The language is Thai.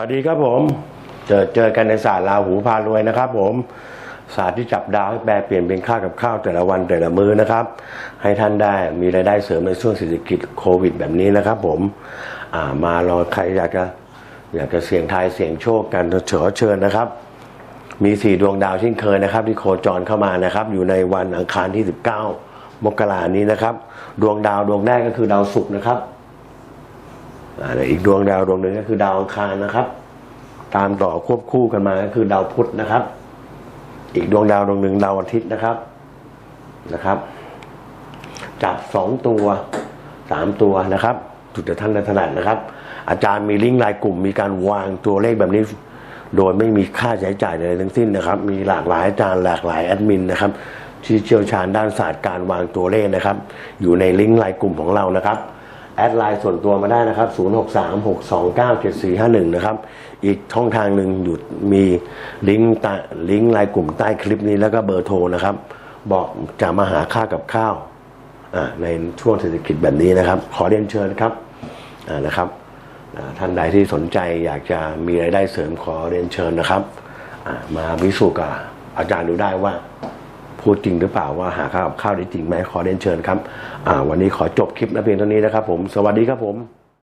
วัสดีครับผม เจอเจอกันในศาสตร์ลาหูพารวยนะครับ ผมศาสตร์ที่จับดาวให้แปลเปลี่ยนเป็นค่ากับข้าวแต่ละวันแต่ละมื้อนะครับ ให้ท่านได้มีรายได้เสริมในช่วงเศรษฐกิจโควิดแบบนี้นะครับ ผมอ่ามาลอใครอยากจะอยากจะเสี่ยงทายเสี่ยงโชคกันเฉอเชิญนะครับ มีสี่ดวงดาวเช่นเคยนะครับ ที่โคจรเข้ามานะครับ อยู่ในวันอังคารที่ 19 มกรานี้นะครับ ดวงดาวดวงแรกก็คือดาวศุกร์นะครับ อีกดวงดาวดวงหนึ่งก็คือดาวอังคารนะครับ ตามต่อควบคู่กันมาก็คือดาวพุธนะครับ อีกดวงดาวดวงหนึ่งดาวอาทิตย์นะครับนะครับ จับสองตัวสามตัวนะครับจุดแต่ท่านถนัดนะครับ อาจารย์มีลิงก์รายกลุ่ม มีการวางตัวเลขแบบนี้ โดยไม่มีค่าใช้จ่ายใดทั้งสิ้นนะครับ มีหลากหลายอาจารย์หลากหลายแอดมินนะครับที่เชี่ยวชาญด้านศาสตร์การวางตัวเลขนะครับ อยู่ในลิงก์รายกลุ่มของเรานะครับ แอดไลน์ส่วนตัวมาได้นะครับ 0636297451 นะครับ อีกช่องทางหนึ่งอยู่มีลิงก์ตลิงก์รายกลุ่มใต้คลิปนี้แล้วก็เบอร์โทรนะครับ บอกจะมาหาค่ากับข้าวในช่วงเศรษฐกิจแบบนี้นะครับ ขอเรียนเชิญครับนะครับท่านใดที่สนใจอยากจะมีรายได้เสริมขอเรียนเชิญนะครับ มาวิสูจน์กับอาจารย์ดูได้ว่า พูดจริงหรือเปล่าว่าหาข้าวกับข้าวได้จริงไหมขอเรียนเชิญครับวันนี้ขอจบคลิปนะเพียงเท่านี้นะครับผม สวัสดีครับผม